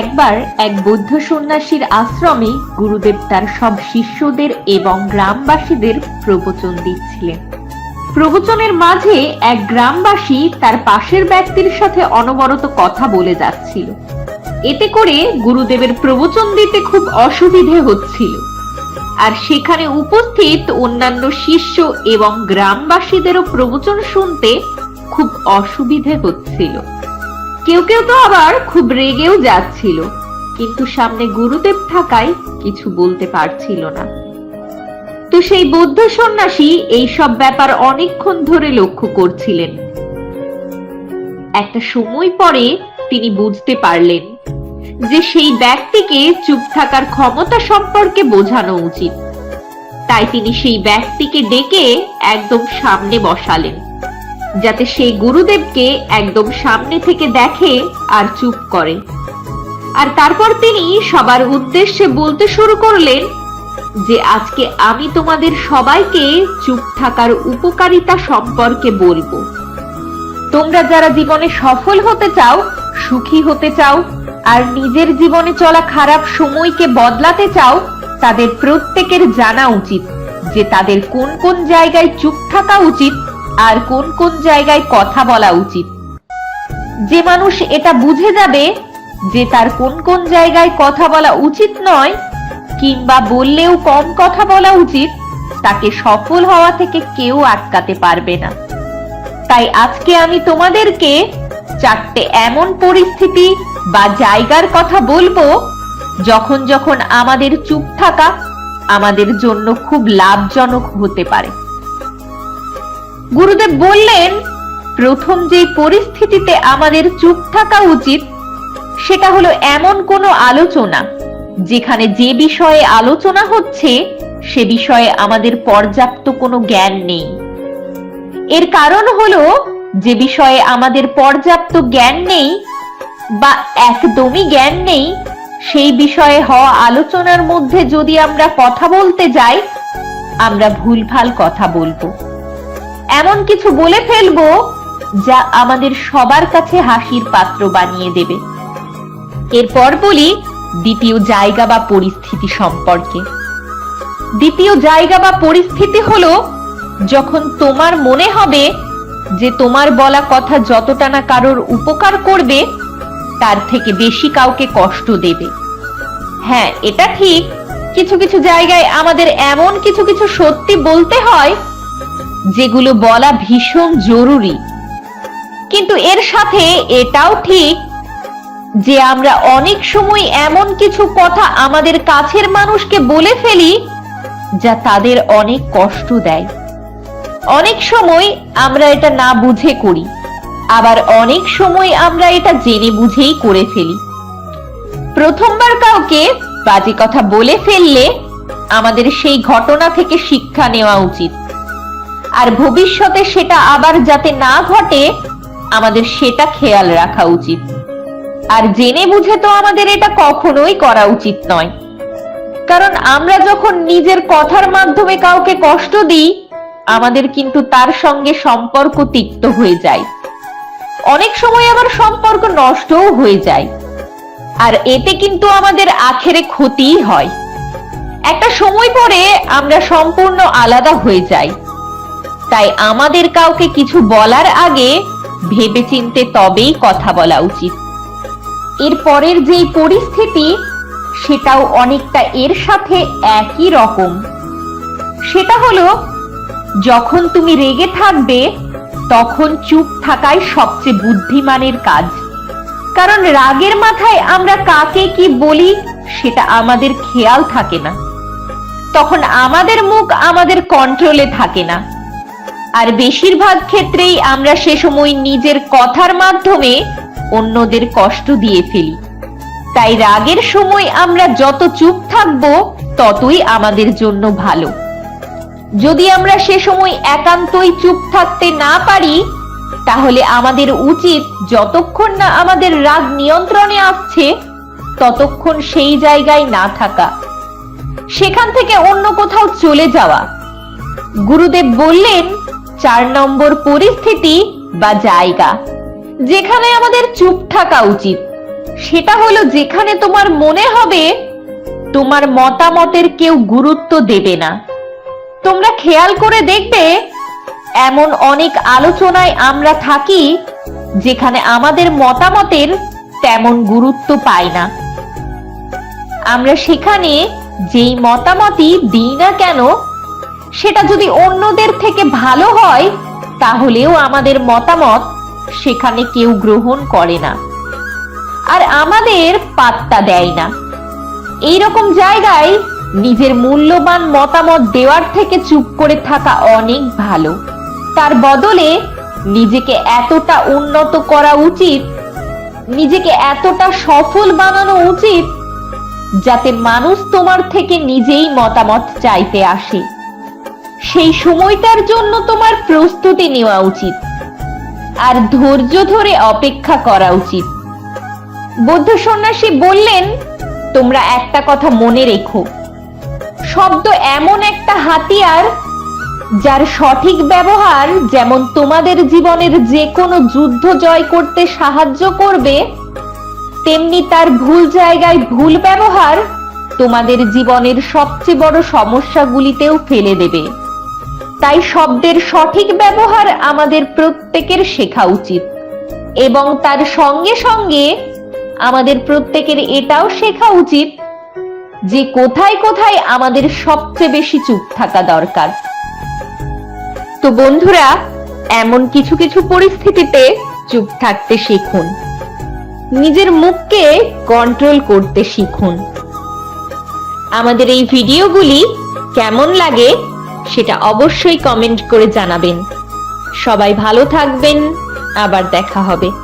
একবার এক বৌদ্ধ সন্ন্যাসীর আশ্রমে গুরুদেব তার সব শিষ্যদের এবং গ্রামবাসীদের প্রবচন দিচ্ছিলেন। প্রবচনের মাঝে এক গ্রামবাসী তার পাশের ব্যক্তির সাথে অনবরত কথা বলে যাচ্ছিল। এতে করে গুরুদেবের প্রবচন দিতে খুব অসুবিধে হচ্ছিল। আর সেখানে উপস্থিত অন্যান্য শিষ্য এবং গ্রামবাসীদেরও প্রবচন শুনতে খুব অসুবিধে হচ্ছিল। কেউ কেউ তো আবার খুব রেগেও যাচ্ছিল, কিন্তু সামনে গুরুদেব থাকায় কিছু বলতে পারছিল না। তো সেই বৌদ্ধ সন্ন্যাসী এই সব ব্যাপার অনেকক্ষণ ধরে লক্ষ্য করছিলেন। একটা সময় পরে তিনি বুঝতে পারলেন যে সেই ব্যক্তিকে চুপ থাকার ক্ষমতা সম্পর্কে বোঝানো উচিত। তাই তিনি সেই ব্যক্তিকে ডেকে একদম সামনে বসালেন। যাতে সেই গুরুদেবকে একদম সামনে থেকে দেখে আর চুপ করে। আর তারপর তিনি সবার উদ্দেশ্যে বলতে শুরু করলেন যে, আজকে আমি তোমাদের সবাইকে চুপ থাকার উপকারিতা সম্পর্কে বলব। তোমরা যারা জীবনে সফল হতে চাও, সুখী হতে চাও, আর নিজের জীবনে চলা খারাপ সময়কে বদলাতে চাও, তাদের প্রত্যেকের জানা উচিত যে, তাদের কোন কোন জায়গায় চুপ থাকা উচিত আর কোন কোন জায়গায় কথা বলা উচিত? যে মানুষ এটা বুঝে যাবে যে তার কোন কোন জায়গায় কথা বলা উচিত নয়, কিংবা বললেও কম কথা বলা উচিত, তাকে সফল হওয়া থেকে কেউ আটকাতে পারবে না। তাই আজকে আমি তোমাদেরকে চারটে এমন পরিস্থিতি বা জায়গার কথা বলব, যখন যখন আমাদের চুপ থাকা আমাদের জন্য খুব লাভজনক হতে পারে। গুরুদেব বললেন, প্রথম যে পরিস্থিতিতে আমাদের চুপ থাকা উচিত, সেটা হলো এমন কোনো আলোচনা, যেখানে যে বিষয়ে আলোচনা হচ্ছে, সে বিষয়ে আমাদের পর্যাপ্ত কোনো জ্ঞান নেই। এর কারণ হলো, যে বিষয়ে আমাদের পর্যাপ্ত জ্ঞান নেই, বা একদমই জ্ঞান নেই, সেই বিষয়ে হওয়া আলোচনার মধ্যে যদি আমরা কথা বলতে যাই, আমরা ভুলভাল কথা বলব। এমন কিছু বলে ফেলব যা আমাদের সবার কাছে হাসির পাত্র বানিয়ে দেবে। এরপর বলি দ্বিতীয় জায়গা বা পরিস্থিতি সম্পর্কে। দ্বিতীয় জায়গা বা পরিস্থিতি হলো যখন তোমার মনে হবে যে তোমার বলা কথা যতটা না কারোর উপকার করবে, তার থেকে বেশি কাউকে কষ্ট দেবে। হ্যাঁ এটা ঠিক। কিছু কিছু জায়গায় আমাদের এমন কিছু কিছু সত্যি বলতে হয় যেগুলো বলা ভীষণ জরুরি। কিন্তু এর সাথে এটাও ঠিক যে আমরা অনেক সময় এমন কিছু কথা আমাদের কাছের মানুষকে বলে ফেলি যা তাদের অনেক কষ্ট দেয়। অনেক সময় আমরা এটা না বুঝে করি, আবার অনেক সময় আমরা এটা জেনে বুঝেই করে ফেলি। প্রথমবার কাউকে বাজে কথা বলে ফেললে আমাদের সেই ঘটনা থেকে শিক্ষা নেওয়া উচিত। আর ভবিষ্যতে সেটা আবার যাতে না ঘটে, আমাদের সেটা খেয়াল রাখা উচিত। আর জেনে বুঝে তো আমাদের এটা কখনোই করা উচিত নয়। কারণ আমরা যখন নিজের কথার মাধ্যমে কাউকে কষ্ট দিই, আমাদের কিন্তু তার সঙ্গে সম্পর্ক তিক্ত হয়ে যায়। অনেক সময় আবার সম্পর্ক নষ্টও হয়ে যায়। আর এতে কিন্তু আমাদের আখেরে ক্ষতিই হয়। একটা সময় পরে আমরা সম্পূর্ণ আলাদা হয়ে যাই। তাই আমাদের কাউকে কিছু বলার আগে ভেবেচিন্তে তবেই কথা বলা উচিত। এর পরের যেই পরিস্থিতি, সেটাও অনেকটা এর সাথে একই রকম। সেটা হলো, যখন তুমি রেগে থাকবে, তখন চুপ থাকাই সবচেয়ে বুদ্ধিমানের কাজ। কারণ রাগের মাথায় আমরা কাকে কি বলি, সেটা আমাদের খেয়াল থাকে না। তখন আমাদের মুখ আমাদের কন্ট্রোলে থাকে না। আর বেশিরভাগ ক্ষেত্রেই আমরা সে সময় নিজের কথার মাধ্যমে অন্যদের কষ্ট দিয়ে ফেলি। তাই রাগের সময় আমরা যত চুপ থাকব, ততই আমাদের জন্য ভালো। যদি আমরা সে সময় একান্তই চুপ থাকতে না পারি, তাহলে আমাদের উচিত যতক্ষণ না আমাদের রাগ নিয়ন্ত্রণে আসছে, ততক্ষণ সেই জায়গায় না থাকা। সেখান থেকে অন্য কোথাও চলে যাওয়া। গুরুদেব বললেন চার নম্বর পরিস্থিতি বা জায়গা। যেখানে আমাদের চুপ থাকা উচিত। সেটা হলো যেখানে তোমার মনে হবে তোমার মতামতের কেউ গুরুত্ব দেবে না। তোমরা খেয়াল করে দেখবে, এমন অনেক আলোচনায় আমরা থাকি যেখানে আমাদের মতামতের তেমন গুরুত্ব পাই না। আমরা সেখানে যেই মতামতই দিই না কেন সেটা যদি অন্যদের থেকে ভালো হয়, তাহলেও আমাদের মতামত সেখানে কেউ গ্রহণ করে না। আর আমাদের পাত্তা দেয় না। এই রকম জায়গায় নিজের মূল্যবান মতামত দেওয়ার থেকে চুপ করে থাকা অনেক ভালো। তার বদলে নিজেকে এতটা উন্নত করা উচিত, নিজেকে এতটা সফল বানানো উচিত, যাতে মানুষ তোমার থেকে নিজেই মতামত চাইতে আসে। সেই সময়টার জন্য তোমার প্রস্তুতি নেওয়া উচিত। আর ধৈর্য ধরে অপেক্ষা করা উচিত। বৌদ্ধ সন্ন্যাসী বললেন, তোমরা একটা কথা মনে রেখো। শব্দ এমন একটা হাতিয়ার যার সঠিক ব্যবহার যেমন তোমাদের জীবনের যে কোনো যুদ্ধ জয় করতে সাহায্য করবে, তেমনি তার ভুল জায়গায় ভুল ব্যবহার তোমাদের জীবনের সবচেয়ে বড় সমস্যাগুলিতেও ফেলে দেবে। তাই শব্দের সঠিক ব্যবহার আমাদের প্রত্যেকের শেখা উচিত। এবং তার সঙ্গে সঙ্গে আমাদের প্রত্যেকের এটাও শেখা উচিত যে কোথায় কোথায় আমাদের সবচেয়ে বেশি চুপ থাকা দরকার। তো বন্ধুরা, এমন কিছু কিছু পরিস্থিতিতে চুপ থাকতে শিখুন। নিজের মুখকে কন্ট্রোল করতে শিখুন। আমাদের এই ভিডিওগুলি কেমন লাগে সেটা অবশ্যই কমেন্ট করে জানাবেন। সবাই ভালো থাকবেন আবার দেখা হবে।